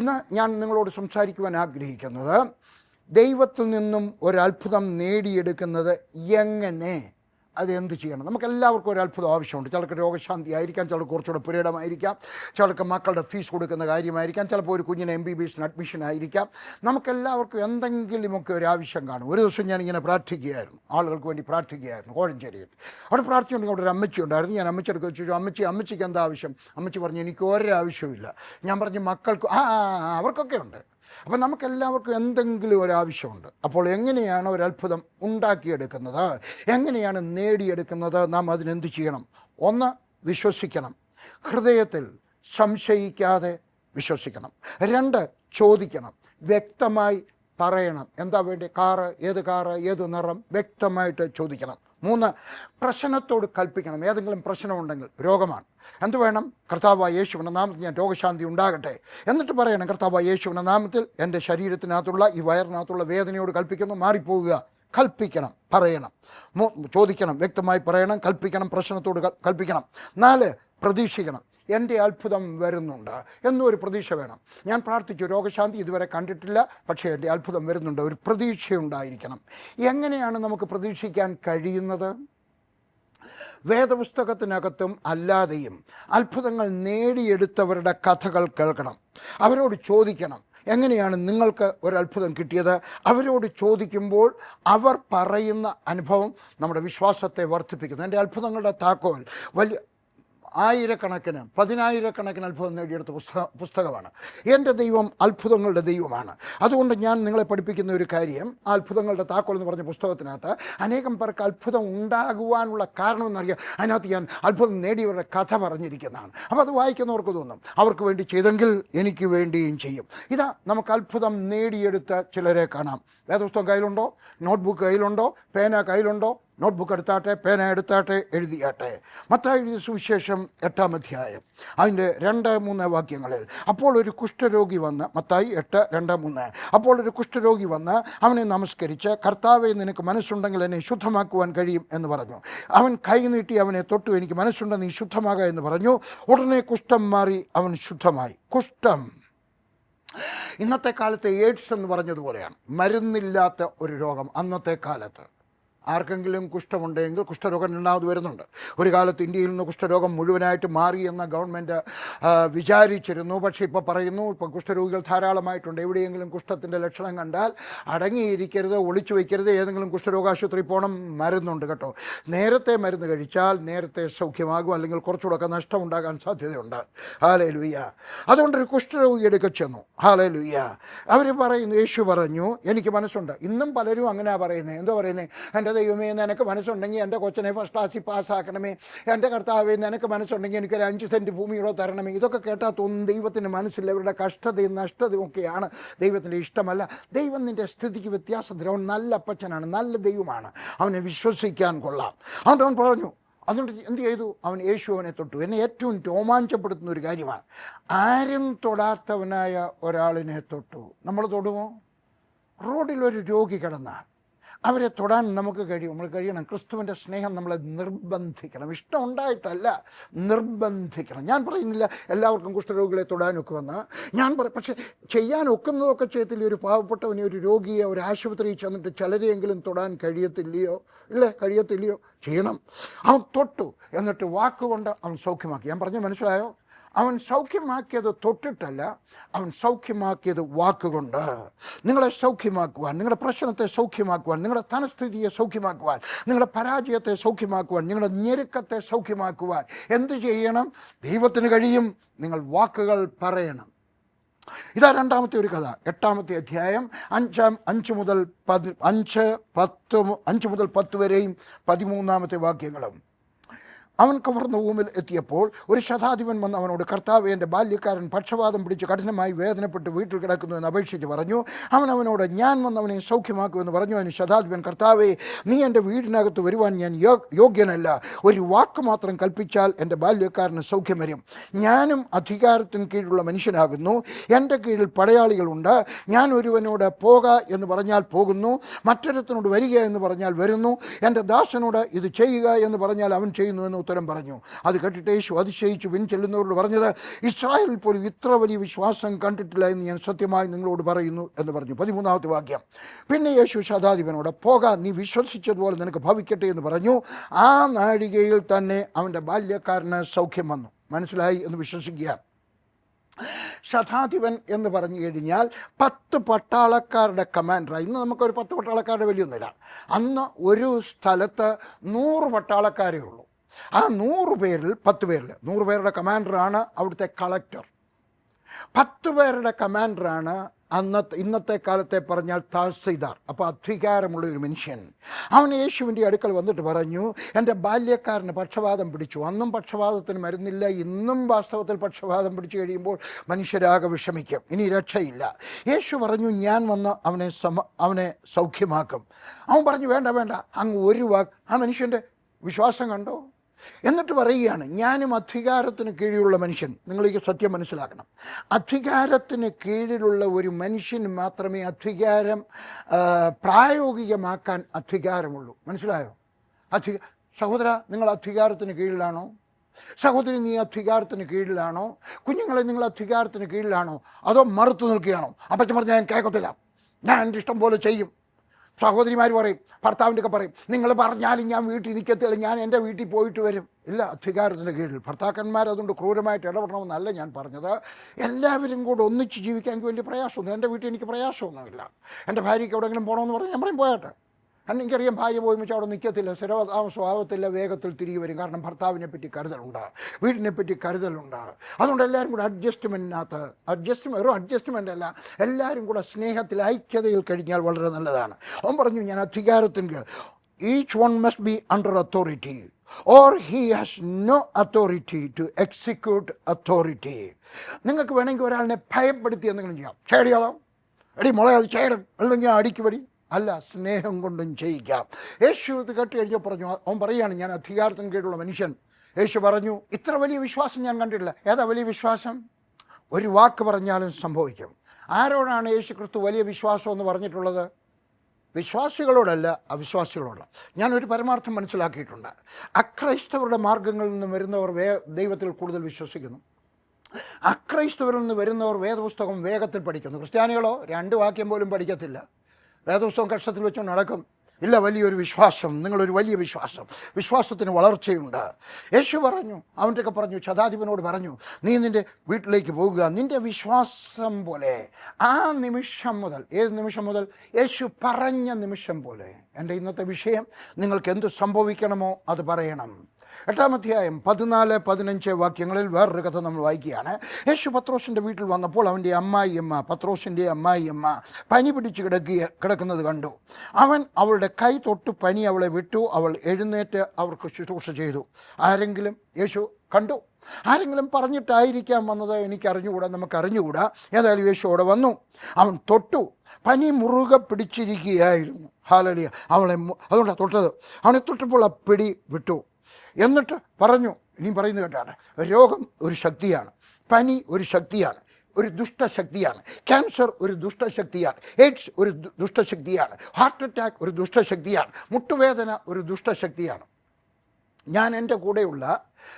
ഇന്ന് ഞാൻ നിങ്ങളോട് സംസാരിക്കുവാൻ ആഗ്രഹിക്കുന്നത് ദൈവത്തിൽ നിന്നും ഒരത്ഭുതം നേടിയെടുക്കുന്നത് എങ്ങനെ അത് എന്ത് ചെയ്യണം? നമുക്ക് എല്ലാവർക്കും ഒരു അത്ഭുതം ആവശ്യമുണ്ട്. ചിലർക്ക് രോഗശാന്തി ആയിരിക്കാം ചിലർക്ക് കുറച്ചുകൂടെ പുരയിടമായിരിക്കാം ചിലർക്ക് മക്കളുടെ ഫീസ് കൊടുക്കുന്ന കാര്യമായിരിക്കാം ചിലപ്പോൾ ഒരു കുഞ്ഞിന് എം ബി ബി എസിന് അഡ്മിഷൻ ആയിരിക്കാം. നമുക്കെല്ലാവർക്കും എന്തെങ്കിലുമൊക്കെ ഒരു ആവശ്യം കാണും. ഒരു ദിവസം ഞാനിങ്ങനെ പ്രാർത്ഥിക്കുകയായിരുന്നു. ആളുകൾക്ക് വേണ്ടി പ്രാർത്ഥിക്കുകയായിരുന്നു കോഴഞ്ചേരിയിൽ. അവിടെ പ്രാർത്ഥിച്ചുണ്ടെങ്കിൽ അവിടെ ഒരു അമ്മച്ചി ഉണ്ടായിരുന്നു. ഞാൻ അമ്മച്ചിയുടെ ചോദിച്ചു അമ്മച്ചി അമ്മച്ചിക്ക് എന്താ ആവശ്യം? അമ്മച്ചി പറഞ്ഞു എനിക്ക് ഒരു ആവശ്യമില്ല ഞാൻ പറഞ്ഞു മക്കൾക്ക് ആ അവർക്കൊക്കെ ഉണ്ട്. അപ്പം നമുക്കെല്ലാവർക്കും എന്തെങ്കിലും ഒരു ആവശ്യമുണ്ട്. അപ്പോൾ എങ്ങനെയാണ് ഒരു ഉണ്ടാക്കിയെടുക്കുന്നത്? എങ്ങനെയാണ് നേടിയെടുക്കുന്നത് നാം അതിനെന്ത് ചെയ്യണം? ഒന്ന് വിശ്വസിക്കണം. ഹൃദയത്തിൽ സംശയിക്കാതെ വിശ്വസിക്കണം. രണ്ട് ചോദിക്കണം. വ്യക്തമായി പറയണം. എന്താ വേണ്ടി? കാറ് ഏത് കാറ് ഏത് നിറം? വ്യക്തമായിട്ട് ചോദിക്കണം. മൂന്ന് പ്രശ്നത്തോട് കൽപ്പിക്കണം. ഏതെങ്കിലും പ്രശ്നമുണ്ടെങ്കിൽ രോഗമാണ്. എന്ത് വേണം? കർത്താവ് യേശുവിന്റെ നാമത്തിൽ ഞാൻ രോഗശാന്തി ഉണ്ടാകട്ടെ. എന്നിട്ട് പറയണം കർത്താവ് യേശുവിന്റെ നാമത്തിൽ എന്റെ ശരീരത്തിനകത്തുള്ള ഈ വയറിനകത്തുള്ള വേദനയോട് കൽപ്പിക്കുന്നു മാറിപ്പോവുക. കൽപ്പിക്കണം പറയണം. ചോദിക്കണം വ്യക്തമായി പറയണം കൽപ്പിക്കണം പ്രശ്നത്തോട് കൽപ്പിക്കണം. നാല് പ്രതീക്ഷിക്കണം. എന്റെ അത്ഭുതം വരുന്നുണ്ട് എന്നൊരു പ്രതീക്ഷ വേണം. ഞാൻ പ്രാർത്ഥിച്ചു രോഗശാന്തി ഇതുവരെ കണ്ടിട്ടില്ല പക്ഷേ എന്റെ അത്ഭുതം വരുന്നുണ്ട്. ഒരു പ്രതീക്ഷയുണ്ടായിരിക്കണം. എങ്ങനെയാണ് നമുക്ക് പ്രതീക്ഷിക്കാൻ കഴിയുന്നത്? വേദപുസ്തകത്തിനകത്തും അല്ലാതെയും അത്ഭുതങ്ങൾ നേടിയെടുത്തവരുടെ കഥകൾ കേൾക്കണം. അവരോട് ചോദിക്കണം എങ്ങനെയാണ് നിങ്ങൾക്ക് ഒരു അത്ഭുതം കിട്ടിയത്? അവരോട് ചോദിക്കുമ്പോൾ അവർ പറയുന്ന അനുഭവം നമ്മുടെ വിശ്വാസത്തെ വർദ്ധിപ്പിക്കുന്നു. എന്റെ അത്ഭുതങ്ങളുടെ താക്കോൽ വലിയ ആയിരക്കണക്കിന് പതിനായിരക്കണക്കിന് അത്ഭുതം നേടിയെടുത്ത പുസ്തക പുസ്തകമാണ്. എന്റെ ദൈവം അത്ഭുതങ്ങളുടെ ദൈവമാണ്. അതുകൊണ്ട് ഞാൻ നിങ്ങളെ പഠിപ്പിക്കുന്ന ഒരു കാര്യം അത്ഭുതങ്ങളുടെ താക്കോൽ എന്ന് പറഞ്ഞ പുസ്തകത്തിനകത്ത് അനേകം പേർക്ക് അത്ഭുതം ഉണ്ടാകുവാനുള്ള കാരണമെന്നറിയാം അതിനകത്ത് ഞാൻ അത്ഭുതം നേടിയവരുടെ കഥ പറഞ്ഞിരിക്കുന്നതാണ്. അപ്പോൾ അത് വായിക്കുന്നവർക്ക് തോന്നും. അവർക്ക് വേണ്ടി ചെയ്തെങ്കിൽ എനിക്ക് വേണ്ടിയും ചെയ്യും. ഇതാ നമുക്ക് അത്ഭുതം നേടിയെടുത്ത ചിലരെ കാണാം. വേദപുസ്തകം കയ്യിലുണ്ടോ? നോട്ട്ബുക്ക് കയ്യിലുണ്ടോ? പേന കയ്യിലുണ്ടോ? നോട്ട്ബുക്ക് എടുത്താട്ടെ പേന എടുത്താട്ടെ എഴുതിയാട്ടെ. മത്തായി എഴുതിയ സുവിശേഷം എട്ടാം അധ്യായം. അതിന്റെ രണ്ട് മൂന്ന് വാക്യങ്ങളിൽ അപ്പോൾ ഒരു കുഷ്ഠരോഗി വന്ന് മത്തായി എട്ട് രണ്ട് മൂന്ന് അപ്പോൾ ഒരു കുഷ്ഠരോഗി വന്ന് അവനെ നമസ്കരിച്ച് കർത്താവെ നിനക്ക് മനസ്സുണ്ടെങ്കിൽ എന്നെ ശുദ്ധമാക്കുവാൻ കഴിയും എന്ന് പറഞ്ഞു. അവൻ കൈ നീട്ടി അവനെ തൊട്ടു എനിക്ക് മനസ്സുണ്ട് നീ ശുദ്ധമാകുക എന്ന് പറഞ്ഞു. ഉടനെ കുഷ്ഠം മാറി അവൻ ശുദ്ധമായി. കുഷ്ഠം. ഇന്നത്തെ കാലത്ത് എയ്ഡ്സ് എന്ന് പറഞ്ഞതുപോലെയാണ്. മരുന്നില്ലാത്ത ഒരു രോഗം അന്നത്തെ കാലത്ത്. ആർക്കെങ്കിലും കുഷ്ഠമുണ്ടെങ്കിൽ കുഷ്ഠരോഗം രണ്ടാമത് വരുന്നുണ്ട്. ഒരു കാലത്ത് ഇന്ത്യയിൽ നിന്ന് കുഷ്ഠരോഗം മുഴുവനായിട്ട് മാറി എന്ന ഗവൺമെന്റ് വിചാരിച്ചിരുന്നു. പക്ഷേ ഇപ്പോൾ പറയുന്നു ഇപ്പോൾ കുഷ്ഠരോഗികൾ ധാരാളമായിട്ടുണ്ട്. എവിടെയെങ്കിലും കുഷ്ഠത്തിന്റെ ലക്ഷണം കണ്ടാൽ അടങ്ങിയിരിക്കരുത് ഒളിച്ചു വയ്ക്കരുത്. ഏതെങ്കിലും കുഷ്ഠരോഗാശുപത്രി പോകണം മരുന്നുണ്ട് കേട്ടോ. നേരത്തെ മരുന്ന് കഴിച്ചാൽ നേരത്തെ സൗഖ്യമാകും അല്ലെങ്കിൽ കുറച്ചുകൂടെ നഷ്ടമുണ്ടാകാൻ സാധ്യതയുണ്ട്. ഹാലേ ലുയ്യ അതുകൊണ്ടൊരു കുഷ്ഠരോഗി എടുക്ക ചെന്നു. ഹാലേ ലുയ്യ അവർ പറയുന്നു യേശു പറഞ്ഞു എനിക്ക് മനസ്സുണ്ട്. ഇന്നും പലരും അങ്ങനെയാണ് പറയുന്നത് എന്തോ പറയുന്നത് എന്റെ ദൈവമേ നിനക്ക് മനസ്സുണ്ടെങ്കിൽ എന്റെ കൊച്ചനെ ഫസ്റ്റ് ക്ലാസ്സിൽ പാസ്സാക്കണമേ. എന്റെ കർത്താവേ നിനക്ക് മനസ്സുണ്ടെങ്കിൽ എനിക്കൊരു അഞ്ച് സെന്റ് ഭൂമിയോടെ തരണമേ. ഇതൊക്കെ കേട്ടാൽ തോന്നും ദൈവത്തിന് മനസ്സില്ല അവരുടെ കഷ്ടതയും നഷ്ടതയും ഒക്കെയാണ് ദൈവത്തിന്റെ ഇഷ്ടമല്ല. ദൈവം നിന്റെ സ്ഥിതിക്ക് വ്യത്യാസം തരും. അവൻ നല്ല അപ്പച്ചനാണ് നല്ല ദൈവമാണ്. അവനെ വിശ്വസിക്കാൻ കൊള്ളാം. അതുകൊണ്ട് അവൻ പറഞ്ഞു അതുകൊണ്ട് എന്ത് ചെയ്തു? അവൻ യേശു അവനെ തൊട്ടു. എന്നെ ഏറ്റവും രോമാഞ്ചപ്പെടുത്തുന്ന ഒരു കാര്യമാണ്. ആരും തൊടാത്തവനായ ഒരാളിനെ തൊട്ടു. നമ്മൾ തൊടുമോ? റോഡിൽ ഒരു രോഗി കിടന്നാൽ അവരെ തൊടാൻ നമുക്ക് കഴിയും. നമ്മൾ കഴിയണം. ക്രിസ്തുവിന്റെ സ്നേഹം നമ്മളെ നിർബന്ധിക്കണം. ഇഷ്ടം ഉണ്ടായിട്ടല്ല നിർബന്ധിക്കണം. ഞാൻ പറയുന്നില്ല എല്ലാവർക്കും കുഷ്ഠരോഗികളെ തൊടാനൊക്കുമെന്ന് ഞാൻ പറ പക്ഷേ ചെയ്യാൻ ഒക്കുന്നതൊക്കെ ചെയ്യത്തില്ല? ഒരു പാവപ്പെട്ടവനെ ഒരു രോഗിയെ ഒരു ആശുപത്രിയിൽ ചെന്നിട്ട് ചിലരെയെങ്കിലും തൊടാൻ കഴിയത്തില്ലയോ? ഇല്ലേ? കഴിയത്തില്ലയോ? ചെയ്യണം. അവൻ തൊട്ടു. എന്നിട്ട് വാക്കുകൊണ്ട് അവൻ സൗഖ്യമാക്കി. ഞാൻ പറഞ്ഞു മനസ്സിലായോ? അവൻ സൗഖ്യമാക്കിയത് തൊട്ടിട്ടല്ല അവൻ സൗഖ്യമാക്കിയത് വാക്കുകൊണ്ട്. നിങ്ങളെ സൗഖ്യമാക്കുവാൻ നിങ്ങളുടെ പ്രശ്നത്തെ സൗഖ്യമാക്കുവാൻ നിങ്ങളുടെ ധനസ്ഥിതിയെ സൗഖ്യമാക്കുവാൻ നിങ്ങളുടെ പരാജയത്തെ സൗഖ്യമാക്കുവാൻ നിങ്ങളുടെ ഞെരുക്കത്തെ സൗഖ്യമാക്കുവാൻ എന്ത് ചെയ്യണം? ദൈവത്തിന് കഴിയും. നിങ്ങൾ വാക്കുകൾ പറയണം. ഇതാ രണ്ടാമത്തെ ഒരു കഥ. എട്ടാമത്തെ അധ്യായം അഞ്ചാം അഞ്ച് മുതൽ പതി അഞ്ച് പത്ത് അഞ്ച് മുതൽ പത്ത് വരെയും പതിമൂന്നാമത്തെ വാക്യങ്ങളും. അവൻ കവർന്ന ഭൂമിൽ എത്തിയപ്പോൾ ഒരു ശതാധിപൻ വന്ന് അവനോട് കർത്താവ് എന്റെ ബാല്യക്കാരൻ പക്ഷപാതം പിടിച്ച് കഠിനമായി വേദനപ്പെട്ട് വീട്ടിൽ കിടക്കുന്നു എന്ന് അപേക്ഷിച്ച് പറഞ്ഞു. അവൻ അവനോട് ഞാൻ വന്ന് അവനെ സൗഖ്യമാക്കുമെന്ന് പറഞ്ഞു. അവന് ശതാധിപൻ കർത്താവെ നീ എന്റെ വീടിനകത്ത് വരുവാൻ ഞാൻ യോഗ്യനല്ല. ഒരു വാക്ക് മാത്രം കൽപ്പിച്ചാൽ എന്റെ ബാല്യക്കാരന് സൗഖ്യം വരും. ഞാനും അധികാരത്തിന് കീഴിലുള്ള മനുഷ്യനാകുന്നു. എന്റെ കീഴിൽ പടയാളികളുണ്ട്. ഞാൻ ഒരുവനോട് പോക എന്ന് പറഞ്ഞാൽ പോകുന്നു. മറ്റൊരുത്തനോട് വരിക എന്ന് പറഞ്ഞാൽ വരുന്നു. എന്റെ ദാസനോട് ഇത് ചെയ്യുക എന്ന് പറഞ്ഞാൽ അവൻ ചെയ്യുന്നു എന്ന് ഉത്തരം പറഞ്ഞു. അത് കേട്ടിട്ട് യേശു അതിശയിച്ചു. പിൻ ചെല്ലുന്നവരോട് പറഞ്ഞത് ഇസ്രായേലിൽ പോലും ഇത്ര വലിയ വിശ്വാസം കണ്ടിട്ടില്ല എന്ന് ഞാൻ സത്യമായി നിങ്ങളോട് പറയുന്നു എന്ന് പറഞ്ഞു. പതിമൂന്നാമത്തെ വാക്യം. പിന്നെ യേശു ശതാധിപനോട് പോകാൻ നീ വിശ്വസിച്ചതുപോലെ നിനക്ക് ഭവിക്കട്ടെ എന്ന് പറഞ്ഞു. ആ നാഴികയിൽ തന്നെ അവന്റെ ബാല്യക്കാരന് സൗഖ്യം വന്നു. മനസ്സിലായി എന്ന് വിശ്വസിക്കുക. ശതാധിപൻ എന്ന് പറഞ്ഞു കഴിഞ്ഞാൽ പത്ത് പട്ടാളക്കാരുടെ കമാൻഡറാണ് ഇന്ന് നമുക്കൊരു പത്ത് പട്ടാളക്കാരുടെ വലിയൊന്നുമില്ല. അന്ന് ഒരു സ്ഥലത്ത് നൂറ് പട്ടാളക്കാരേ ഉള്ളൂ. ആ നൂറ് പേരിൽ പത്ത് പേരിൽ നൂറ് പേരുടെ കമാൻഡറാണ് അവിടുത്തെ കളക്ടർ. പത്ത് പേരുടെ കമാൻഡറാണ് അന്നത്തെ ഇന്നത്തെ കാലത്തെ പറഞ്ഞാൽ താഴ്സീദാർ അപ്പോൾ അധികാരമുള്ള ഒരു മനുഷ്യൻ. അവൻ യേശുവിന്റെ അടുക്കൽ വന്നിട്ട് പറഞ്ഞു എന്റെ ബാല്യക്കാരന് പക്ഷപാതം പിടിച്ചു. അന്നും പക്ഷപാതത്തിന് മരുന്നില്ല ഇന്നും വാസ്തവത്തിൽ പക്ഷപാതം പിടിച്ചു കഴിയുമ്പോൾ മനുഷ്യരാകെ വിഷമിക്കും. ഇനി രക്ഷയില്ല. യേശു പറഞ്ഞു ഞാൻ വന്ന് അവനെ സമ അവനെ സൗഖ്യമാക്കും. അവൻ പറഞ്ഞു വേണ്ട വേണ്ട. അങ്ങ് ഒരു വാക്ക്. ആ മനുഷ്യന്റെ വിശ്വാസം കണ്ടോ? എന്നിട്ട് പറയുകയാണ് ഞാനും അധികാരത്തിന് കീഴിലുള്ള മനുഷ്യൻ. നിങ്ങൾ ഈ സത്യം മനസ്സിലാക്കണം. അധികാരത്തിന് കീഴിലുള്ള ഒരു മനുഷ്യന് മാത്രമേ അധികാരം പ്രായോഗികമാക്കാൻ അധികാരമുള്ളൂ. മനസ്സിലായോ? അധിക സഹോദര നിങ്ങൾ അധികാരത്തിന് കീഴിലാണോ? സഹോദരി നീ അധികാരത്തിന് കീഴിലാണോ? കുഞ്ഞുങ്ങളെ നിങ്ങൾ അധികാരത്തിന് കീഴിലാണോ? അതോ മറുത്തു നിൽക്കുകയാണോ? അപ്പച്ചൻ പറഞ്ഞാൽ ഞാൻ കേൾക്കത്തില്ല. ഞാൻ എന്റെ ഇഷ്ടം പോലെ ചെയ്യും. സഹോദരിമാർ പറയും ഭർത്താവിന്റെ ഒക്കെ പറയും നിങ്ങൾ പറഞ്ഞാലും ഞാൻ വീട്ടിൽ നിൽക്കത്തില്ല ഞാൻ എന്റെ വീട്ടിൽ പോയിട്ട് വരും. ഇല്ല അധികാരത്തിന്റെ കീഴിൽ. ഭർത്താക്കന്മാർ അതുകൊണ്ട് ക്രൂരമായിട്ട് ഇടപെടണമെന്നല്ല ഞാൻ പറഞ്ഞത്. എല്ലാവരും കൂടെ ഒന്നിച്ച് ജീവിക്കാൻ എനിക്ക് വലിയ പ്രയാസമൊന്നും എന്റെ വീട്ടിൽ എനിക്ക് പ്രയാസമൊന്നുമില്ല. എന്റെ ഭാര്യയ്ക്ക് എവിടെയെങ്കിലും പോകണമെന്ന് പറഞ്ഞാൽ ഞാൻ പറയും പോയാട്ടെ. കാരണം എനിക്കറിയാം ഭാര്യ പോയി വെച്ചാൽ അവിടെ നിൽക്കത്തില്ല സ്ഥിരതാമസമാകത്തില്ല വേഗത്തിൽ തിരികെ വരും. കാരണം ഭർത്താവിനെ പറ്റി കരുതലുണ്ട് വീടിനെ പറ്റി കരുതലുണ്ട്. അതുകൊണ്ട് എല്ലാവരും കൂടെ അഡ്ജസ്റ്റ്മെന്റിനകത്ത് അഡ്ജസ്റ്റ്മെന്റ് വെറും അഡ്ജസ്റ്റ്മെന്റ് അല്ല എല്ലാവരും കൂടെ സ്നേഹത്തിൽ ഐക്യതയിൽ കഴിഞ്ഞാൽ വളരെ നല്ലതാണ്. അവൻ പറഞ്ഞു ഞാൻ അധികാരത്തിന് each one must be under authority or he has no authority to execute authority നിങ്ങൾക്ക് വേണമെങ്കിൽ ഒരാളിനെ ഭയപ്പെടുത്തി എന്തെങ്കിലും ചെയ്യാം. ചേടിയാവാം എടി മുളയാതെ ചെയ്യണം അല്ലെങ്കിൽ അടിക്കുപടി അല്ല സ്നേഹം കൊണ്ടും ചെയ്യിക്കാം. യേശു ഇത് കേട്ട് കഴിഞ്ഞപ്പോൾ പറഞ്ഞു അവൻ പറയുകയാണ് ഞാൻ അധികാരത്തിന് കേട്ടുള്ള മനുഷ്യൻ. യേശു പറഞ്ഞു ഇത്ര വലിയ വിശ്വാസം ഞാൻ കണ്ടിട്ടില്ല. ഏതാ വലിയ വിശ്വാസം? ഒരു വാക്ക് പറഞ്ഞാലും സംഭവിക്കും. ആരോടാണ് യേശു ക്രിസ്തു വലിയ വിശ്വാസം എന്ന് പറഞ്ഞിട്ടുള്ളത്? വിശ്വാസികളോടല്ല അവിശ്വാസികളോട്. ഞാനൊരു പരമാർത്ഥം മനസ്സിലാക്കിയിട്ടുണ്ട്. അക്രൈസ്തവരുടെ മാർഗങ്ങളിൽ നിന്ന് വരുന്നവർ വേ ദൈവത്തിൽ കൂടുതൽ വിശ്വസിക്കുന്നു. അക്രൈസ്തവരിൽ നിന്ന് വരുന്നവർ വേദപുസ്തകം വേഗത്തിൽ പഠിക്കുന്നു. ക്രിസ്ത്യാനികളോ രണ്ട് വാക്യം പോലും പഠിക്കത്തില്ല. വേദപുസ്തകം വെച്ചോ നടക്കും. ഇല്ല വലിയൊരു വിശ്വാസം. നിങ്ങളൊരു വലിയ വിശ്വാസം. വിശ്വാസത്തിന് വളർച്ചയുണ്ട്. യേശു പറഞ്ഞു അവന്റെയൊക്കെ പറഞ്ഞു ശതാധിപനോട് പറഞ്ഞു നീ നിന്റെ വീട്ടിലേക്ക് പോകുക. നിന്റെ വിശ്വാസം പോലെ. ആ നിമിഷം മുതൽ ഏത് നിമിഷം മുതൽ? യേശു പറഞ്ഞ നിമിഷം പോലെ. എന്റെ ഇന്നത്തെ വിഷയം നിങ്ങൾക്ക് എന്ത് സംഭവിക്കണമോ അത് പറയണം. എട്ടാം അധ്യായം പതിനാല് പതിനഞ്ച് വാക്യങ്ങളിൽ വേറൊരു കഥ നമ്മൾ വായിക്കുകയാണ്. യേശു പത്രോസിന്റെ വീട്ടിൽ വന്നപ്പോൾ അവന്റെ അമ്മായിയമ്മ പത്രോസിന്റെ അമ്മായിയമ്മ പനി പിടിച്ച് കിടക്കുക കിടക്കുന്നത് കണ്ടു. അവൻ അവളുടെ കൈ തൊട്ട് പനി അവളെ വിട്ടു. അവൾ എഴുന്നേറ്റ് അവർക്ക് ശുശ്രൂഷ ചെയ്തു. ആരെങ്കിലും യേശു കണ്ടു? ആരെങ്കിലും പറഞ്ഞിട്ടായിരിക്കാം വന്നത്? എനിക്ക് അറിഞ്ഞുകൂടാ നമുക്ക് അറിഞ്ഞുകൂടാ ഏതായാലും യേശു അവിടെ വന്നു. അവൻ തൊട്ടു. പനി മുറുകെ പിടിച്ചിരിക്കുകയായിരുന്നു. ഹാലലിയ. അവളെ അതുകൊണ്ടാണ് തൊട്ടത്. അവനെ തൊട്ടപ്പോൾ ആ പിടി വിട്ടു. എന്നിട്ട് പറഞ്ഞു ഇനിയും പറയുന്നത് കേട്ടാണ് രോഗം ഒരു ശക്തിയാണ് പനി ഒരു ശക്തിയാണ് ഒരു ദുഷ്ടശക്തിയാണ് ക്യാൻസർ ഒരു ദുഷ്ടശക്തിയാണ് എയ്ഡ്സ് ഒരു ദുഷ്ടശക്തിയാണ് ഹാർട്ട് അറ്റാക്ക് ഒരു ദുഷ്ടശക്തിയാണ് മുട്ടുവേദന ഒരു ദുഷ്ടശക്തിയാണ് ഞാൻ എന്റെ കൂടെയുള്ള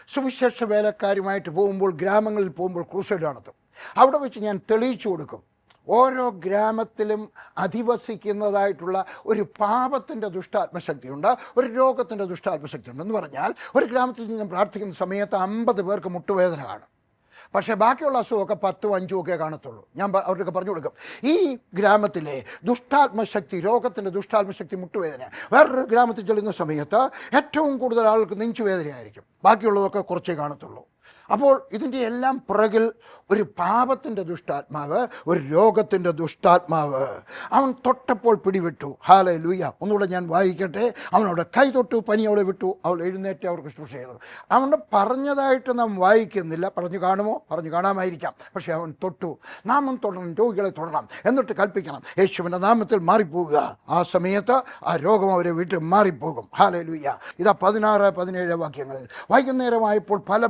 സുവിശേഷ വേലക്കാരുമായിട്ട് പോകുമ്പോൾ ഗ്രാമങ്ങളിൽ പോകുമ്പോൾ ക്രൂസൈഡ് നടത്തും അവിടെ വെച്ച് ഞാൻ തെളിയിച്ചു കൊടുക്കും. ഓരോ ഗ്രാമത്തിലും അധിവസിക്കുന്നതായിട്ടുള്ള ഒരു പാപത്തിന്റെ ദുഷ്ടാത്മശക്തിയുണ്ട് ഒരു രോഗത്തിന്റെ ദുഷ്ടാത്മശക്തിയുണ്ട് എന്ന് പറഞ്ഞാൽ ഒരു ഗ്രാമത്തിൽ നിന്ന് പ്രാർത്ഥിക്കുന്ന സമയത്ത് അമ്പത് പേർക്ക് മുട്ടുവേദന കാണും. പക്ഷേ ബാക്കിയുള്ള അസുഖമൊക്കെ പത്തും അഞ്ചും ഒക്കെ കാണത്തുള്ളൂ. ഞാൻ അവരൊക്കെ പറഞ്ഞു കൊടുക്കും. ഈ ഗ്രാമത്തിലെ ദുഷ്ടാത്മശക്തി രോഗത്തിന്റെ ദുഷ്ടാത്മശക്തി മുട്ടുവേദന വേറൊരു ഗ്രാമത്തിൽ ചെല്ലുന്ന സമയത്ത് ഏറ്റവും കൂടുതൽ ആൾക്ക് നെഞ്ചുവേദനയായിരിക്കും. ബാക്കിയുള്ളതൊക്കെ കുറച്ചേ കാണത്തുള്ളൂ. അപ്പോൾ ഇതിന്റെ എല്ലാം പുറകിൽ ഒരു പാപത്തിന്റെ ദുഷ്ടാത്മാവ് ഒരു രോഗത്തിന്റെ ദുഷ്ടാത്മാവ്. അവൻ തൊട്ടപ്പോൾ പിടിവിട്ടു. ഹാലേ ലൂയ ഒന്നുകൂടെ ഞാൻ വായിക്കട്ടെ. അവനവിടെ കൈ തൊട്ടു പനി അവളെ വിട്ടു. അവൾ എഴുന്നേറ്റ് അവർക്ക് ശുശ്രൂഷ ചെയ്തു. അവന്റെ പറഞ്ഞതായിട്ട് നാം വായിക്കുന്നില്ല. പറഞ്ഞു കാണുമോ? പറഞ്ഞു കാണാമായിരിക്കാം. പക്ഷേ അവൻ തൊട്ടു. നാമം തൊടണം രോഗികളെ തൊടണം എന്നിട്ട് കൽപ്പിക്കണം. യേശുവിന്റെ നാമത്തിൽ മാറിപ്പോവുക. ആ സമയത്ത് ആ രോഗം അവരെ വിട്ട് മാറിപ്പോകും. ഹാലേ ലൂയ ഇതാ പതിനാറ് പതിനേഴ് വാക്യങ്ങളിൽ. വൈകുന്നേരമായപ്പോൾ പല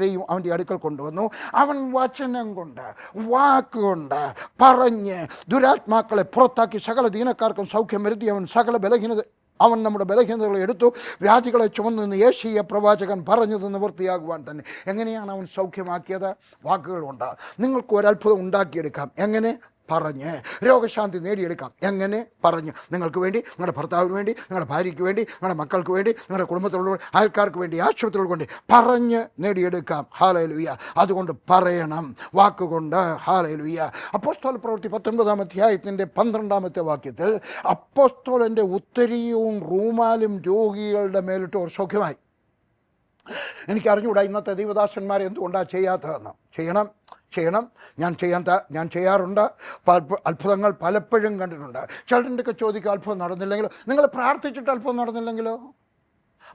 ഭൂതഗ്രസ്തരെയും അവന്റെ അടുക്കൽ കൊണ്ടുവന്നു. അവൻ വചനം കൊണ്ട് വാക്കുകൊണ്ട് പറഞ്ഞ് ദുരാത്മാക്കളെ പുറത്താക്കി സകല ദീനക്കാർക്കും സൗഖ്യം വരുത്തി. അവൻ സകല ബലഹീനത അവൻ നമ്മുടെ ബലഹീനതകളെ എടുത്തു. വ്യാധികളെ ചുമന്നു നിന്ന് യേശീയ പ്രവാചകൻ പറഞ്ഞത് നിവൃത്തിയാകുവാൻ തന്നെ. എങ്ങനെയാണ് അവൻ സൗഖ്യമാക്കിയത്? വാക്കുകളുണ്ട് നിങ്ങൾക്ക് ഒരത്ഭുതം ഉണ്ടാക്കിയെടുക്കാം. എങ്ങനെ? പറഞ്ഞ് രോഗശാന്തി നേടിയെടുക്കാം. എങ്ങനെ? പറഞ്ഞു. നിങ്ങൾക്ക് വേണ്ടി നിങ്ങളുടെ ഭർത്താവിന് വേണ്ടി നിങ്ങളുടെ ഭാര്യയ്ക്ക് വേണ്ടി നിങ്ങളുടെ മക്കൾക്ക് വേണ്ടി നിങ്ങളുടെ കുടുംബത്തിലുള്ള ആൾക്കാർക്ക് വേണ്ടി ആശുപത്രികൾക്ക് വേണ്ടി പറഞ്ഞ് നേടിയെടുക്കാം. ഹാലലുയ്യ അതുകൊണ്ട് പറയണം. വാക്കുകൊണ്ട് ഹാലലുയ്യ അപ്പോസ്തോല പ്രവൃത്തി പത്തൊൻപതാം അധ്യായത്തിന്റെ പന്ത്രണ്ടാമത്തെ വാക്യത്തിൽ അപ്പോസ്തോലന്റെ ഉത്തരിയും റൂമാലും രോഗികളുടെ മേലിട്ട് ഒരു സൗഖ്യമായി എനിക്ക് അറിഞ്ഞുകൂടാ ഇന്നത്തെ ദൈവദാസന്മാരെ എന്തുകൊണ്ടാണ് ചെയ്യാത്തതെന്ന്. ചെയ്യണം. ചെയ്യണം ഞാൻ ചെയ്യാൻ ഞാൻ ചെയ്യാറുണ്ട്. അത്ഭുതങ്ങൾ പലപ്പോഴും കണ്ടിട്ടുണ്ട്. ചിലരുടെയൊക്കെ ചോദിക്കുക അത്ഭുതം നടന്നില്ലെങ്കിലോ? നിങ്ങൾ പ്രാർത്ഥിച്ചിട്ട് അത്ഭുതം നടന്നില്ലെങ്കിലോ?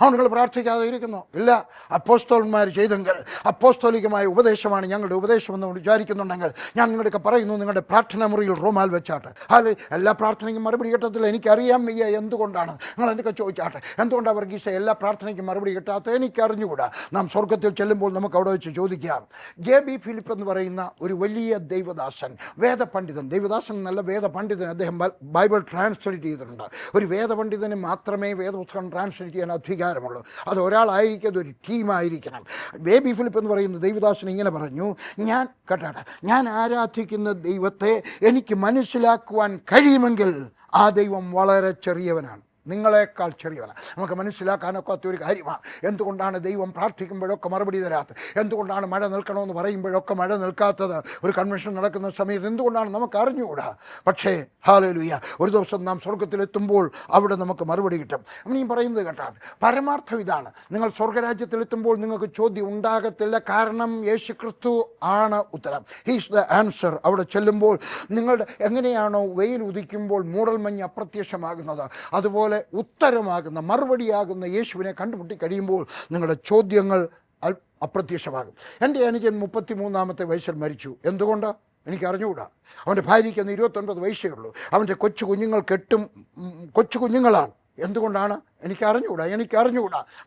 അവൻ നിങ്ങൾ പ്രാർത്ഥിക്കാതെ ഇരിക്കുന്നു ഇല്ല അപ്പോസ്തോലന്മാർ ചെയ്തെങ്കിൽ അപ്പോസ്തോലികമായ ഉപദേശമാണ് ഞങ്ങളുടെ ഉപദേശമെന്ന് വിചാരിക്കുന്നുണ്ടെങ്കിൽ ഞാൻ നിങ്ങളുടെയൊക്കെ പറയുന്നു നിങ്ങളുടെ പ്രാർത്ഥന മുറിയിൽ റൂമാൽ വെച്ചാട്ട്. അല്ലെ എല്ലാ പ്രാർത്ഥനയ്ക്കും മറുപടി കിട്ടത്തില്ല. എനിക്കറിയാൻ വയ്യ എന്തുകൊണ്ടാണ്. നിങ്ങൾ എന്നൊക്കെ ചോദിച്ചാട്ടെ. എന്തുകൊണ്ടാണ് വർഗീസ എല്ലാ പ്രാർത്ഥനയ്ക്കും മറുപടി കിട്ടാത്ത എനിക്കറിഞ്ഞുകൂടാ. നാം സ്വർഗത്തിൽ ചെല്ലുമ്പോൾ നമുക്ക് അവിടെ വെച്ച് ചോദിക്കാം. ജെ ബി ഫിലിപ്പ് എന്ന് പറയുന്ന ഒരു വലിയ ദൈവദാസൻ വേദപണ്ഡിതൻ. ദൈവദാസൻ നല്ല വേദപണ്ഡിതൻ. അദ്ദേഹം ബൈബിൾ ട്രാൻസ്ലേറ്റ് ചെയ്തിട്ടുണ്ട്. ഒരു വേദപണ്ഡിതന് മാത്രമേ വേദപുസ്തകം ട്രാൻസ്ലേറ്റ് ചെയ്യാൻ അധികാരമുള്ളൂ അത് ഒരാളായിരിക്കും ഒരു ടീമായിരിക്കണം. ബേബി ഫിലിപ്പ് എന്ന് പറയുന്ന ദൈവദാസൻ ഇങ്ങനെ പറഞ്ഞു ഞാൻ കേട്ടാട്ടെ ഞാൻ ആരാധിക്കുന്ന ദൈവത്തെ എനിക്ക് മനസ്സിലാക്കുവാൻ കഴിയുമെങ്കിൽ ആ ദൈവം വളരെ ചെറിയവനാണ്. നിങ്ങളെക്കാൾ ചെറിയവന. നമുക്ക് മനസ്സിലാക്കാനൊക്കാത്ത ഒരു കാര്യമാണ്. എന്തുകൊണ്ടാണ് ദൈവം പ്രാർത്ഥിക്കുമ്പോഴൊക്കെ മറുപടി തരാത്തത്? എന്തുകൊണ്ടാണ് മഴ നിൽക്കണമെന്ന് പറയുമ്പോഴൊക്കെ മഴ നിൽക്കാത്തത്? ഒരു കൺവെൻഷൻ നടക്കുന്ന സമയത്ത് എന്തുകൊണ്ടാണ് നമുക്ക് അറിഞ്ഞുകൂടാ? പക്ഷേ ഹാലലുയ്യ ഒരു ദിവസം നാം സ്വർഗത്തിലെത്തുമ്പോൾ അവിടെ നമുക്ക് മറുപടി കിട്ടും. നീ പറയുന്നത് കേട്ടാണ്. പരമാർത്ഥം ഇതാണ്. നിങ്ങൾ സ്വർഗരാജ്യത്തിലെത്തുമ്പോൾ നിങ്ങൾക്ക് ചോദ്യം ഉണ്ടാകത്തില്ല. കാരണം യേശു ക്രിസ്തു ആണ് ഉത്തരം. ഹീസ് ദ ആൻസർ അവിടെ ചെല്ലുമ്പോൾ നിങ്ങളുടെ എങ്ങനെയാണോ വെയിൽ ഉദിക്കുമ്പോൾ മൂടൽമഞ്ഞ് അപ്രത്യക്ഷമാകുന്നത്. അതുപോലെ ഉത്തരമാകുന്ന മറുപടിയാകുന്ന യേശുവിനെ കണ്ടുമുട്ടി കഴിയുമ്പോൾ നിങ്ങളുടെ ചോദ്യങ്ങൾ അപ്രത്യക്ഷമാകും. എന്റെ അനുജൻ മുപ്പത്തി മൂന്നാമത്തെ വയസ്സിൽ മരിച്ചു. എന്തുകൊണ്ട്? എനിക്ക് അറിഞ്ഞുകൂടാ. അവന്റെ ഭാര്യയ്ക്ക് അന്ന് ഇരുപത്തൊൻപത് വയസ്സേ ഉള്ളൂ. അവന്റെ കൊച്ചു കുഞ്ഞുങ്ങൾ കെട്ടും കൊച്ചു കുഞ്ഞുങ്ങളാണ്. എന്തുകൊണ്ടാണ്? എനിക്ക് അറിഞ്ഞുകൂടാ എനിക്ക്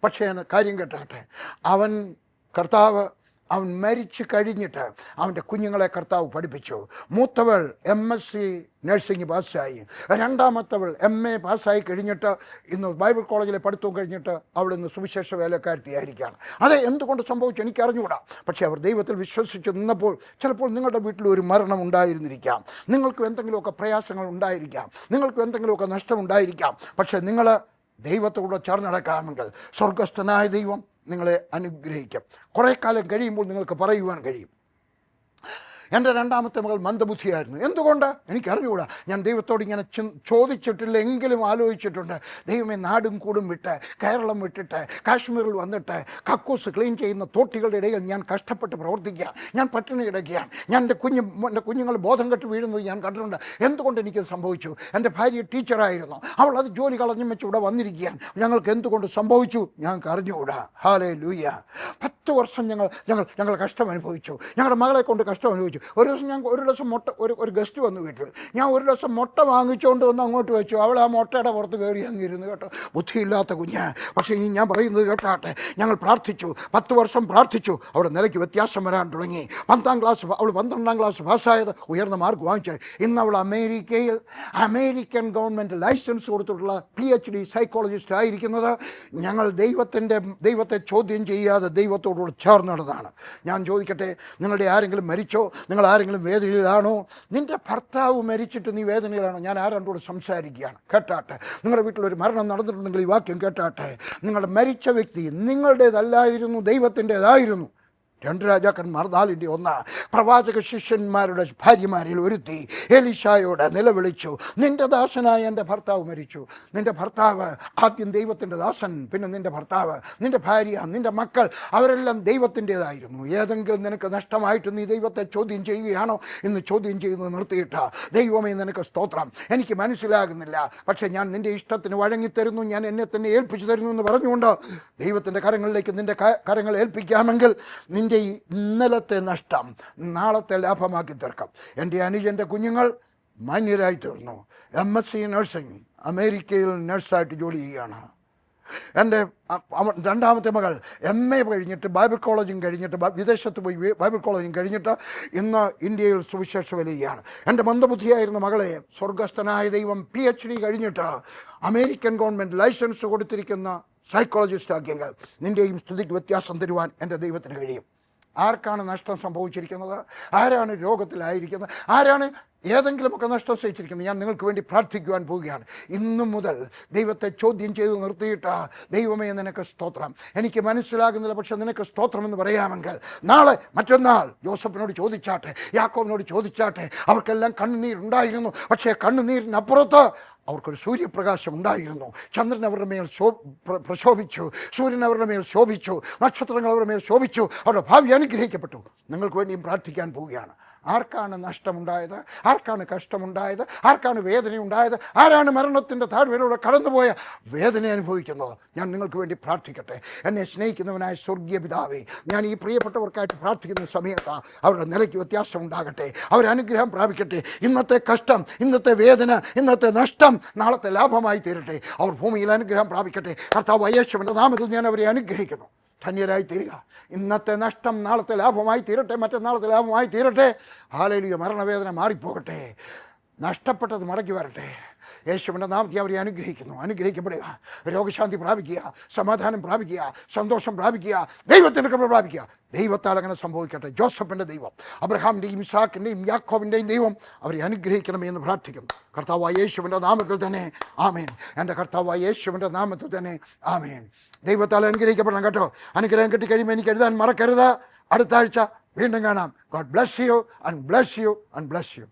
പക്ഷേ ഞാൻ കാര്യം കേട്ടാട്ടെ. അവൻ കർത്താവ് അവൻ മരിച്ചു കഴിഞ്ഞിട്ട് അവന്റെ കുഞ്ഞുങ്ങളെ കർത്താവ് പഠിപ്പിച്ചു. മൂത്തവൾ എം എസ് സി നഴ്സിംഗ് പാസ്സായി. രണ്ടാമത്തവൾ എം എ പാസ്സായി കഴിഞ്ഞിട്ട് ഇന്ന് ബൈബിൾ കോളേജിലെ പഠിത്തവും കഴിഞ്ഞിട്ട് അവിടെ നിന്ന് സുവിശേഷ വേലക്കാരത്തിയായിരിക്കുകയാണ് അത് എന്തുകൊണ്ട് സംഭവിച്ചു എനിക്ക് അറിഞ്ഞുകൂടാ പക്ഷേ അവർ ദൈവത്തിൽ വിശ്വസിച്ച് നിന്നപ്പോൾ ചിലപ്പോൾ നിങ്ങളുടെ വീട്ടിൽ ഒരു മരണം ഉണ്ടായിരുന്നിരിക്കാം. നിങ്ങൾക്കും എന്തെങ്കിലുമൊക്കെ പ്രയാസങ്ങൾ ഉണ്ടായിരിക്കാം. നിങ്ങൾക്കും എന്തെങ്കിലുമൊക്കെ നഷ്ടമുണ്ടായിരിക്കാം പക്ഷേ നിങ്ങൾ ദൈവത്തോട് ചേർന്നടക്കാമെങ്കിൽ സ്വർഗസ്ഥനായ ദൈവം നിങ്ങളെ അനുഗ്രഹിക്കാം. കുറേ കാലം കഴിയുമ്പോൾ നിങ്ങൾക്ക് പറയുവാൻ കഴിയും. എന്റെ രണ്ടാമത്തെ മകൾ മന്ദബുദ്ധിയായിരുന്നു. എന്തുകൊണ്ട്? എനിക്കറിഞ്ഞുകൂടാ. ഞാൻ ദൈവത്തോട് ഇങ്ങനെ ചോദിച്ചിട്ടില്ല എങ്കിലും ആലോചിച്ചിട്ടുണ്ട്. ദൈവമേ നാടും കൂടും വിട്ട് കേരളം വിട്ടിട്ട് കാശ്മീരിൽ വന്നിട്ട് കക്കൂസ് ക്ലീൻ ചെയ്യുന്ന തോട്ടികളുടെ ഇടയിൽ ഞാൻ കഷ്ടപ്പെട്ട് പ്രവർത്തിക്കുകയാണ്. ഞാൻ പട്ടിണി കിടക്കുകയാണ്. ഞാൻ എന്റെ കുഞ്ഞ് എന്റെ കുഞ്ഞുങ്ങൾ ബോധം കെട്ട് വീഴുന്നത് ഞാൻ കണ്ടിട്ടുണ്ട്. എന്തുകൊണ്ട് എനിക്കത് സംഭവിച്ചു? എന്റെ ഭാര്യ ടീച്ചറായിരുന്നു. അവൾ അത് ജോലി കളഞ്ഞും വെച്ച് ഇവിടെ വന്നിരിക്കുകയാണ്. ഞങ്ങൾക്ക് എന്തുകൊണ്ട് സംഭവിച്ചു? ഞങ്ങൾക്ക് അറിഞ്ഞുകൂടാ ഹാലേ ലൂയ പത്ത് വർഷം ഞങ്ങൾ ഞങ്ങൾ ഞങ്ങൾ കഷ്ടം അനുഭവിച്ചു. ഞങ്ങളുടെ മകളെ കൊണ്ട് കഷ്ടം അനുഭവിച്ചു. ഒരു ദിവസം ഞാൻ ഒരു ദിവസം മുട്ട ഒരു ഒരു ഗസ്റ്റ് വന്നു വീട്ടിൽ. ഞാൻ ഒരു ദിവസം മുട്ട വാങ്ങിച്ചുകൊണ്ട് വന്ന് അങ്ങോട്ട് വെച്ചു. അവൾ ആ മുട്ടയുടെ പുറത്ത് കയറി അങ്ങിരുന്നു കേട്ടോ. ബുദ്ധിയില്ലാത്ത കുഞ്ഞ്. പക്ഷേ ഇനി ഞാൻ പറയുന്നത് കേട്ടാട്ടെ ഞങ്ങൾ പ്രാർത്ഥിച്ചു. പത്ത് വർഷം പ്രാർത്ഥിച്ചു. അവിടെ നിലയ്ക്ക് വ്യത്യാസം വരാൻ തുടങ്ങി. പത്താം ക്ലാസ് അവൾ പന്ത്രണ്ടാം ക്ലാസ് പാസ്സായത് ഉയർന്ന മാർക്ക് വാങ്ങിച്ചു. ഇന്ന് അവൾ അമേരിക്കയിൽ അമേരിക്കൻ ഗവൺമെന്റ് ലൈസൻസ് കൊടുത്തിട്ടുള്ള പി എച്ച് ഡി സൈക്കോളജിസ്റ്റ് ആയിരിക്കുന്നത്. ഞങ്ങൾ ദൈവത്തിന്റെ ദൈവത്തെ ചോദ്യം ചെയ്യാതെ ദൈവത്തോടുകൂടെ ചേർന്നുള്ളതാണ് ഞാൻ ചോദിക്കട്ടെ നിങ്ങളുടെ ആരെങ്കിലും മരിച്ചോ? നിങ്ങൾ ആരെങ്കിലും വേദനയിലാണോ? നിന്റെ ഭർത്താവ് മരിച്ചിട്ട് നീ വേദനയിലാണോ? ഞാൻ ആരോടുകൂടെ സംസാരിക്കുകയാണ്. കേട്ടാട്ടെ നിങ്ങളുടെ വീട്ടിൽ ഒരു മരണം നടന്നിട്ടുണ്ടെങ്കിൽ ഈ വാക്യം കേട്ടാട്ടെ. നിങ്ങളുടെ മരിച്ച വ്യക്തി നിങ്ങളുടേതല്ലായിരുന്നു ദൈവത്തിന്റെതായിരുന്നു. രണ്ട് രാജാക്കന്മാർ നാലിന്റെ ഒന്ന്. പ്രവാചക ശിഷ്യന്മാരുടെ ഭാര്യമാരിൽ ഒരുത്തി എലിഷായോട് നിലവിളിച്ചു നിന്റെ ദാസനായ എന്റെ ഭർത്താവ് മരിച്ചു. നിന്റെ ഭർത്താവ് ആദ്യം ദൈവത്തിന്റെ ദാസൻ പിന്നെ നിന്റെ ഭർത്താവ് നിന്റെ ഭാര്യ നിന്റെ മക്കൾ അവരെല്ലാം ദൈവത്തിന്റെതായിരുന്നു. ഏതെങ്കിലും നിനക്ക് നഷ്ടമായിട്ട് നീ ദൈവത്തെ ചോദ്യം ചെയ്യുകയാണോ? എന്ന് ചോദ്യം ചെയ്യുന്നത് നിർത്തിയിട്ട ദൈവമേ നിനക്ക് സ്തോത്രം. എനിക്ക് മനസ്സിലാകുന്നില്ല. പക്ഷേ ഞാൻ നിന്റെ ഇഷ്ടത്തിന് വഴങ്ങിത്തരുന്നു. ഞാൻ എന്നെ തന്നെ ഏൽപ്പിച്ചു തരുന്നു എന്ന് പറഞ്ഞുകൊണ്ട് ദൈവത്തിന്റെ കരങ്ങളിലേക്ക് നിന്റെ കരങ്ങൾ ഏൽപ്പിക്കാമെങ്കിൽ നിന്റെ ഈ ഇന്നലത്തെ നഷ്ടം നാളത്തെ ലാഭമാക്കി തീർക്കാം. എന്റെ അനുജന്റെ കുഞ്ഞുങ്ങൾ മാന്യരായി തീർന്നു. എം. എസ്. സി. നഴ്സിംഗ് അമേരിക്കയിൽ നഴ്സായിട്ട് ജോലി ചെയ്യുകയാണ്. എന്റെ രണ്ടാമത്തെ മകൾ എം. എ. കഴിഞ്ഞിട്ട് ബൈബിൾ കോളേജും കഴിഞ്ഞിട്ട് വിദേശത്ത് പോയി ബൈബിൾ കോളേജും കഴിഞ്ഞിട്ട് ഇന്ന് ഇന്ത്യയിൽ സുവിശേഷ വിലയാണ്. എന്റെ മന്ദബുദ്ധിയായിരുന്ന മകളെ സ്വർഗസ്ഥനായ ദൈവം പി എച്ച് ഡി കഴിഞ്ഞിട്ട് അമേരിക്കൻ ഗവൺമെന്റ് ലൈസൻസ് കൊടുത്തിരിക്കുന്ന സൈക്കോളജിസ്റ്റ് ആക്കിയെങ്കിൽ നിന്റെയും സ്ഥിതിക്ക് വ്യത്യാസം തരുവാൻ എന്റെ ദൈവത്തിന് കഴിയും. ആർക്കാണ് നഷ്ടം സംഭവിച്ചിരിക്കുന്നത്? ആരാണ് രോഗത്തിലായിരിക്കുന്നത്? ആരാണ് ഏതെങ്കിലുമൊക്കെ നഷ്ടം സഹിച്ചിരിക്കുന്നത്? ഞാൻ നിങ്ങൾക്ക് വേണ്ടി പ്രാർത്ഥിക്കുവാൻ പോവുകയാണ്. ഇന്നു മുതൽ ദൈവത്തെ ചോദ്യം ചെയ്ത് നിർത്തിയിട്ട്. ദൈവമേ നിനക്ക് സ്തോത്രം. എനിക്ക് മനസ്സിലാകുന്നില്ല പക്ഷെ നിനക്ക് സ്തോത്രം എന്ന് പറയാമെങ്കിൽ നാളെ മറ്റന്നാൾ ജോസഫിനോട് ചോദിച്ചാട്ടെ യാക്കോബിനോട് ചോദിച്ചാട്ടെ അവർക്കെല്ലാം കണ്ണുനീരുണ്ടായിരുന്നു. പക്ഷേ കണ്ണുനീരിനപ്പുറത്ത് അവർക്കൊരു സൂര്യപ്രകാശം ഉണ്ടായിരുന്നു. ചന്ദ്രൻ അവരുടെ മേൽ ശോ പ്രശോഭിച്ചു. സൂര്യൻ അവരുടെ മേൽ ശോഭിച്ചു. നക്ഷത്രങ്ങൾ അവരുടെ മേൽ ശോഭിച്ചു. അവരുടെ ഭാവി അനുഗ്രഹിക്കപ്പെട്ടു. നിങ്ങൾക്ക് വേണ്ടിയും പ്രാർത്ഥിക്കാൻ പോവുകയാണ്. ആർക്കാണ് നഷ്ടമുണ്ടായത്? ആർക്കാണ് കഷ്ടമുണ്ടായത്? ആർക്കാണ് വേദന ഉണ്ടായത് ആരാണ് മരണത്തിന്റെ താഴ്വരയിലൂടെ കടന്നുപോയ വേദന അനുഭവിക്കുന്നത്? ഞാൻ നിങ്ങൾക്ക് വേണ്ടി പ്രാർത്ഥിക്കട്ടെ. എന്നെ സ്നേഹിക്കുന്നവനായ സ്വർഗീയ പിതാവേ ഞാൻ ഈ പ്രിയപ്പെട്ടവർക്കായിട്ട് പ്രാർത്ഥിക്കുന്ന സമയത്ത് അവരുടെ നിലയ്ക്ക് വ്യത്യാസം ഉണ്ടാകട്ടെ. അവരനുഗ്രഹം പ്രാപിക്കട്ടെ. ഇന്നത്തെ കഷ്ടം ഇന്നത്തെ വേദന ഇന്നത്തെ നഷ്ടം നാളത്തെ ലാഭമായി തീരട്ടെ. അവർ ഭൂമിയിൽ അനുഗ്രഹം പ്രാപിക്കട്ടെ. കർത്താവ് യേശുവിന്റെ നാമത്തിൽ ഞാൻ അവരെ അനുഗ്രഹിക്കുന്നു. ധന്യരായി തീരുക ഇന്നത്തെ നഷ്ടം നാളത്തെ ലാഭമായി തീരട്ടെ മറ്റന്നാളത്തെ ലാഭമായി തീരട്ടെ ആലയിലെ മരണവേദന മാറിപ്പോകട്ടെ. നഷ്ടപ്പെട്ടത് മടക്കി വരട്ടെ. യേശുവിന്റെ നാമത്തെ അവരെ അനുഗ്രഹിക്കുന്നു. അനുഗ്രഹിക്കപ്പെടുക രോഗശാന്തി പ്രാപിക്കുക. സമാധാനം പ്രാപിക്കുക. സന്തോഷം പ്രാപിക്കുക. ദൈവത്തിന്റെ കൃപ പ്രാപിക്കുക. ദൈവത്താൽ അങ്ങനെ സംഭവിക്കട്ടെ. ജോസഫിന്റെ ദൈവം അബ്രഹാമിന്റെയും ഇസാക്കിന്റെയും യാക്കോവിന്റെയും ദൈവം അവരെ അനുഗ്രഹിക്കണമേ എന്ന് പ്രാർത്ഥിക്കുന്നു. കർത്താവായ യേശുവിന്റെ നാമത്തിൽ തന്നെ. ആമേൻ. എന്റെ കർത്താവായ യേശുവിന്റെ നാമത്തിൽ തന്നെ. ആമേൻ. ദൈവത്താൽ അനുഗ്രഹിക്കപ്പെടണം കേട്ടോ. അനുഗ്രഹം കിട്ടിക്കഴിയുമ്പോൾ എനിക്ക് എഴുതാൻ മറക്കരുത്. അടുത്ത ആഴ്ച വീണ്ടും കാണാം. God bless you and bless you and bless you